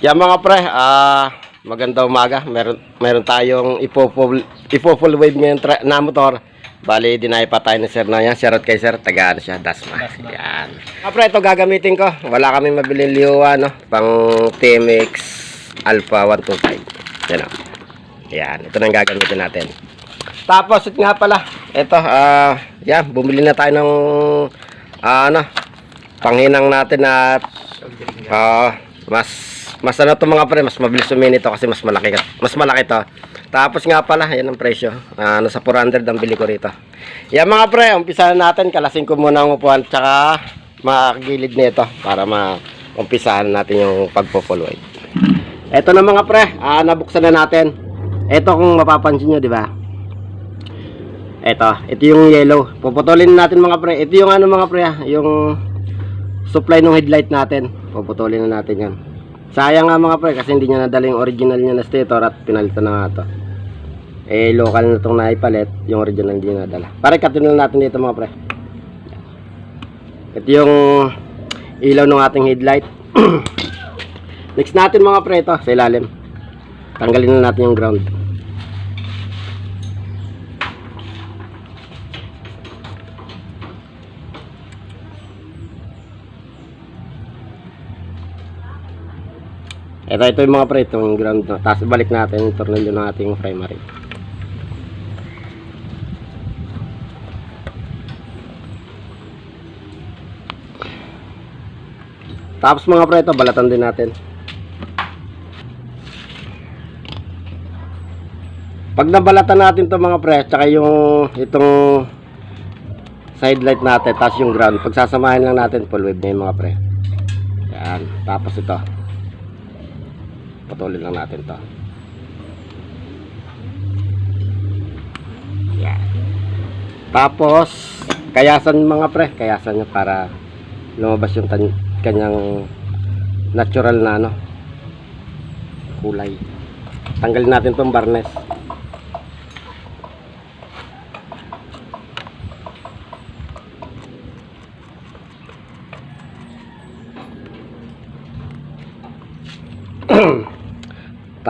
Yan mga pre, ah maganda umaga. Meron meron tayong ipo-full ipo-full wave ngayon na motor. Bali, dinay pa tayo ni sir na yan. Shoutout kay sir. Taga ano siya, Dasma. Yan. Mga pre, ito gagamitin ko. Wala kami mabiling liwa, no? Pang TMX Alpha 125. Yan o. Yan. Ito na gagamitin natin. Tapos, ito nga pala. Ito, ah, yan. Bumili na tayo ng, ah, ano, panghinang natin at, ah, mas, mas ano to mga pre, mas mabilis suminit to kasi mas malaki, mas malaki to. Tapos nga pala, yan ang presyo. Ah, nasa 400 ang bili ko rito. Yan mga pre, umpisa na natin. Kalasin ko muna ang upuan, tsaka makagilid nito para ma-umpisahan natin yung pagpo-full weight. Ito na mga pre, ah, nabuksan na natin. Ito kung mapapansin nyo, di ba? Ito, ito yung yellow. Puputulin natin mga pre. Ito yung ano mga pre, ah, yung supply ng headlight natin. Puputulin na natin yan. Sayang nga mga pre kasi hindi niya nadala yung original niya na stator at pinalitan na nga to. Eh, local na itong naipalit. Yung original hindi niya nadala. Pare, katin na natin dito mga pre. Ito yung ilaw ng ating headlight. Next natin mga pre ito sa ilalim. Tanggalin na natin yung ground. Ito, ito yung mga pre, itong ground na. Tapos balik natin yung tornilyo ng ating primary. Tapos mga pre, ito, balatan din natin. Pag nabalatan natin to mga pre, tsaka yung itong side light natin, tapos yung ground, pagsasamahin lang natin, full wave na yung mga pre. Yan, tapos ito. Putulin lang natin to. Yan. Tapos, kayasan mga pre, kayasan niya para lumabas yung kanyang natural na ano kulay. Tanggalin natin tong barnes.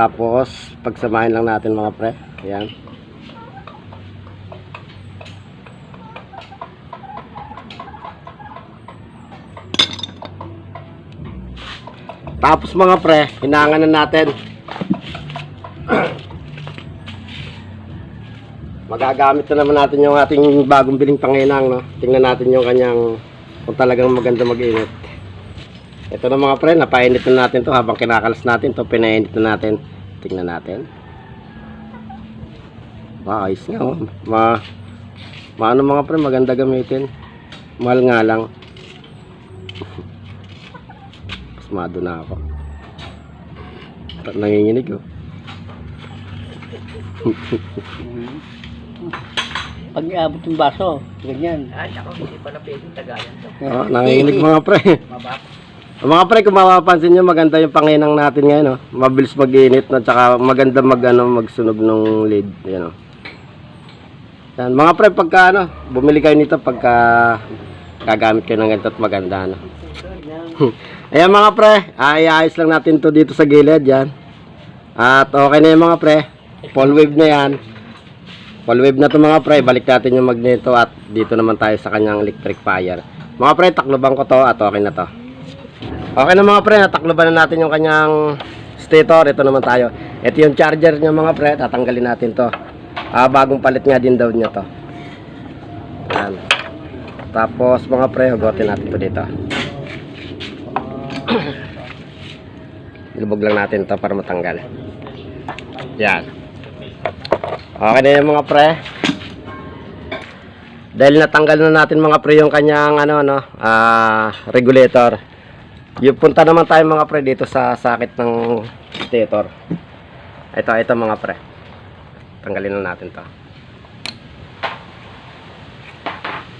Tapos, pagsamahin lang natin mga pre. Ayan. Tapos mga pre, hinangan na natin. Magagamit na naman natin yung ating bagong biling panginang, no? Tingnan natin yung kanyang kung talagang maganda mag-init. Ito na mga pre, napainit na natin to habang kinakalas natin to, pinainit na natin. Tingnan natin. Ba, ayos nga oh. Ma, maano mga pre, maganda gamitin. Mahal nga lang. Pasmado na ako. Nanginginig oh. Pag iabot yung baso, ganyan. Ay, ako, hindi pala pwedeng tagayan to. Oh, nanginginig mga pre. Mababa. Mga pre, kung mapapansin nyo, maganda yung panginang natin ngayon, oh. Mabilis mag-init, no? Tsaka maganda mag, ano, magsunog ng lead. Yan, oh. Yan. Mga pre, pagka, ano, bumili kayo nito pagka gagamit kayo ng ganito at maganda, ano. Ayan mga pre, ay ayos lang natin to dito sa gilid, yan. At okay na yung mga pre. Full wave na yan. Full wave na to mga pre. Balik natin yung magneto at dito naman tayo sa kanyang electric fire. Mga pre, takloban ko to at okay na to. Okay na mga pre, natakloban na natin yung kanyang stator. Ito naman tayo. Ito yung charger niya mga pre. Tatanggalin natin to. Ah, bagong palit nga din daw niya to. Yan. Tapos mga pre, hugotin natin to dito. Ilubog lang natin to para matanggal. Yan. Okay na yung mga pre. Dahil natanggal na natin mga pre yung kanyang ano no, ah regulator. Yung punta naman tayo mga pre dito sa sakit ng stator. Ito, ito mga pre. Tanggalin na natin to.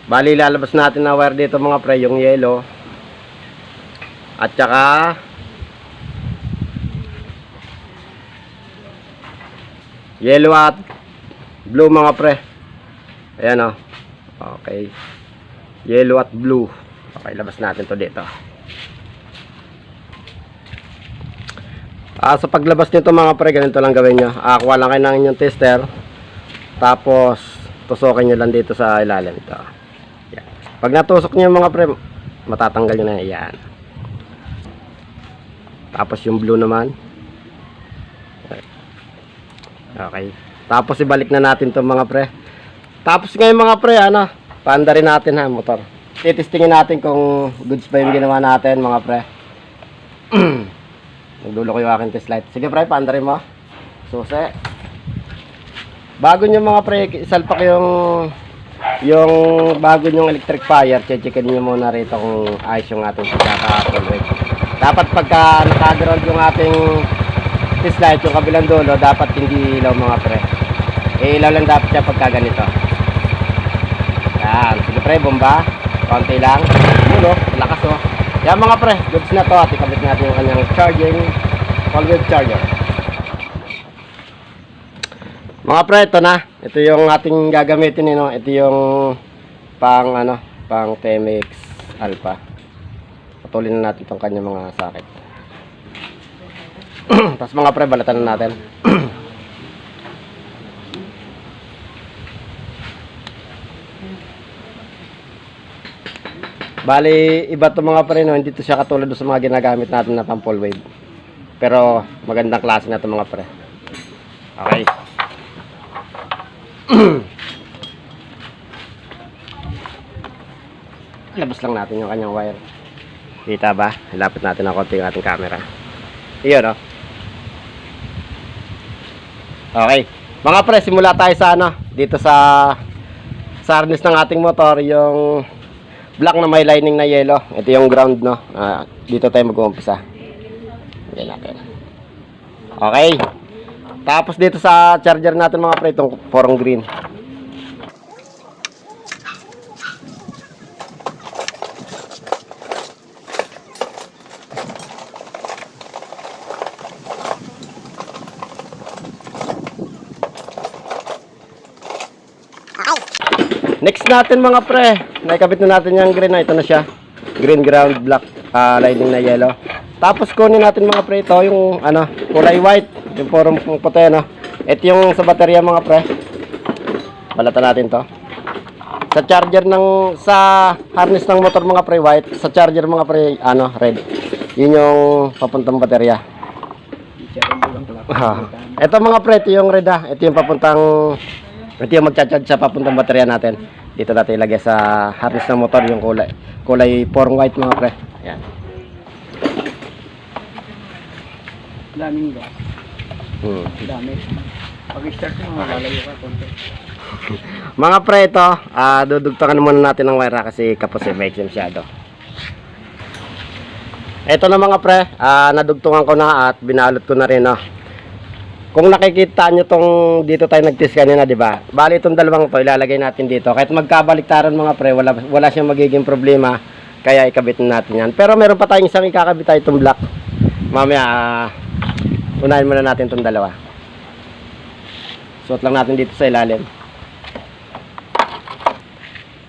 Bali, lalabas natin na wire dito mga pre, yung yellow. At saka, yellow at blue mga pre. Ayan o. Okay. Yellow at blue. Okay, labas natin to dito. Ah, sa paglabas nito mga pre, ganito lang gawin nyo. Ah, kuha lang kayo ng inyong tester. Tapos, tusukin nyo lang dito sa ilalim ito. Yan. Pag natusok nyo mga pre, matatanggal nyo na yan. Tapos yung blue naman. Okay. Tapos ibalik na natin to mga pre. Tapos ngayon mga pre, ano, paanda rin natin ha, motor. Titistingin natin kung goods pa yung ginawa natin mga pre. Nagdulo ko yung aking test light. Sige pre, paanda rin mo. Susi. Bago nyo mga pre, isalpak yung yung bago yung electric fire, checkin nyo muna rito kung ayos yung ating pagkaka-convert. Dapat pagka nakaground yung ating test light, yung kabilang dulo, dapat hindi ilaw mga pre. Eh, ilaw lang dapat siya pagka ganito. Yan. Sige pre, bomba. Konti lang. Yun o, lakas o. Yan mga pre, goods na to at ikabit natin yung kanyang charging all wheel charger. Mga pre, ito na. Ito yung ating gagamitin nino. Ito yung pang ano, pang TMX Alpha. Patuloy na natin itong kanyang mga sakit. Tapos mga pre, balatan na natin. Bali, iba to mga pre, no? hindi to siya katulad sa mga ginagamit natin na pang wave. Pero magandang klase na mga pre. Okay. Labas lang natin yung kanyang wire. Kita ba? Ilapit natin ng konti yung ating camera. Iyon, oh. Okay. Mga pre, simula tayo sa ano, dito sa sa harness ng ating motor, yung black na may lining na yellow. Ito yung ground, no? Ah, dito tayo mag-uumpisa. Yan natin. Okay. Tapos dito sa charger natin mga pre, itong forong green. Next natin mga pre, naikabit na natin yung green na ito na siya. Green ground black ah, lining na yellow. Tapos kunin natin mga pre ito yung ano, kulay white, yung form puti no. Ito yung sa baterya mga pre. Balatan natin to. Sa charger ng sa harness ng motor mga pre white, sa charger mga pre ano red. Yun yung papuntang baterya. Ah. Ito mga pre, ito yung red ah. Ito yung papuntang ito yung magcha-charge sa papuntang baterya natin. Dito natin ilagay sa harness ng motor yung kulay kulay form white mga pre. Ayan. Daming gas. Hmm. Dami. Pag-start mo, malalayo ka konti. Mga pre ito, ah dudugtungan muna natin ng wire ah, kasi kapos eh, may masyado. Ito na mga pre, ah nadugtungan ko na at binalot ko na rin no. Kung nakikita nyo tong dito tayo nag-test kanina, di ba? Bali itong dalawang to ilalagay natin dito. Kahit magkabaliktaran mga pre, wala wala siyang magiging problema. Kaya ikabit na natin yan. Pero meron pa tayong isang ikakabit tayo itong black. Mamaya, ah, unahin muna natin itong dalawa. Suot lang natin dito sa ilalim.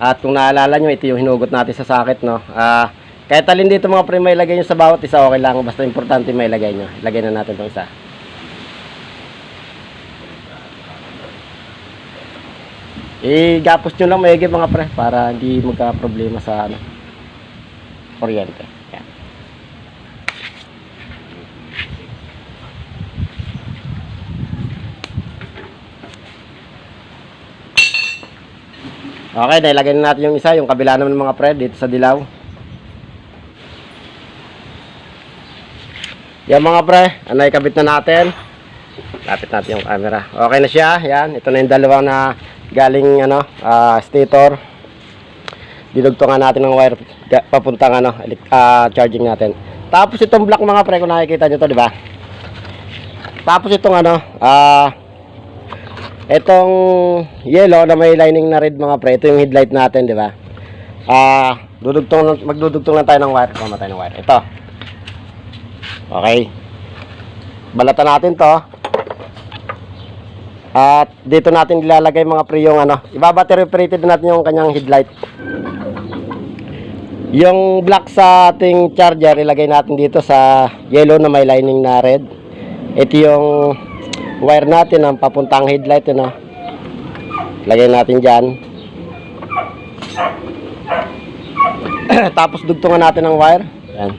At kung naalala nyo, ito yung hinugot natin sa sakit, no? Ah, kahit alin dito mga pre, may lagay nyo sa bawat isa, okay lang. Basta importante may lagay nyo. Lagay na natin itong isa. I-gapos nyo lang maigi mga pre, para hindi magka-problema sa ano, kuryente. Yan. Okay, nailagay na natin yung isa, yung kabila naman mga pre, dito sa dilaw. Yan mga pre, ano ikabit na natin. Lapit natin yung camera. Okay na siya, yan. Ito na yung dalawang na galing ano, ah, stator. Dinugtungan natin ng wire papuntang ano, ah, charging natin. Tapos itong black mga pre, kung nakikita nyo to, di ba? Tapos itong ano, ah, Itong yellow na may lining na red mga pre, ito yung headlight natin, di ba? Ah, dudugtong lang- magdudugtong lang tayo ng wire. Tayo ng wire. Ito. Okay. Balatan natin 'to. At dito natin ilalagay mga pre yung ano, ibabattery operated natin yung kanyang headlight. Yung black sa ating charger ilagay natin dito sa yellow na may lining na red. Ito yung wire natin ang papuntang headlight ah. Lagay natin dyan. Tapos dugtungan natin ng wire. Yan.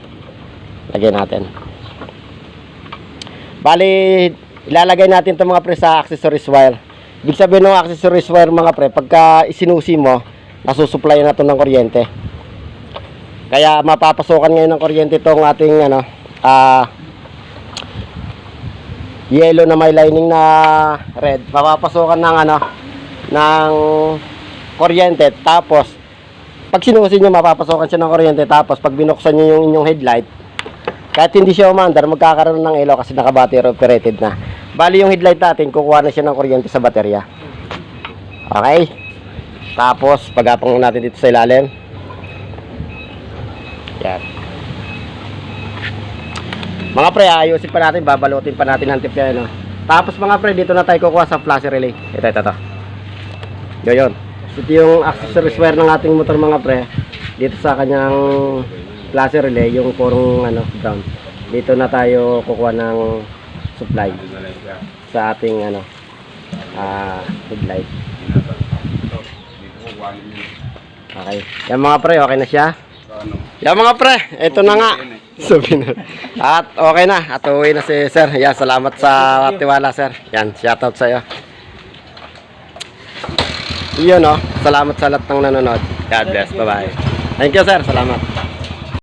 Lagay natin. Bali, ilalagay natin itong mga pre sa accessories wire. Ibig sabihin ng accessories wire mga pre, pagka isinusi mo, nasusupply na ito ng kuryente. Kaya mapapasokan ngayon ng kuryente itong ating ano, ah, yellow na may lining na red. Mapapasokan ng ano, ng kuryente. Tapos, pag sinusi nyo, mapapasokan siya ng kuryente. Tapos, pag binuksan nyo yung inyong headlight, kahit hindi siya umandar, magkakaroon ng ilaw kasi naka-battery operated na. Bali yung headlight natin, kukuha na siya ng kuryente sa baterya. Okay? Tapos, pagapang natin dito sa ilalim. Yan. Mga pre, ayusin pa natin, babalutin pa natin ang tip yan. No? Tapos mga pre, dito na tayo kukuha sa flash relay. Ito, ito, ito. Yun, yun. Ito yung accessories wire ng ating motor mga pre. Dito sa kanyang flash relay, yung purong ano, ground. Dito na tayo kukuha ng supply sa ating ano, ah, headlight. Okay. Yan mga pre, okay na siya? Yan mga pre, ito na nga. Sabi na. At okay na, at uwi na si sir. Yan, salamat sa tiwala sir. Yan, shoutout sa iyo. Yun oh, salamat sa lahat ng nanonood. God bless, bye bye. Thank you sir, salamat.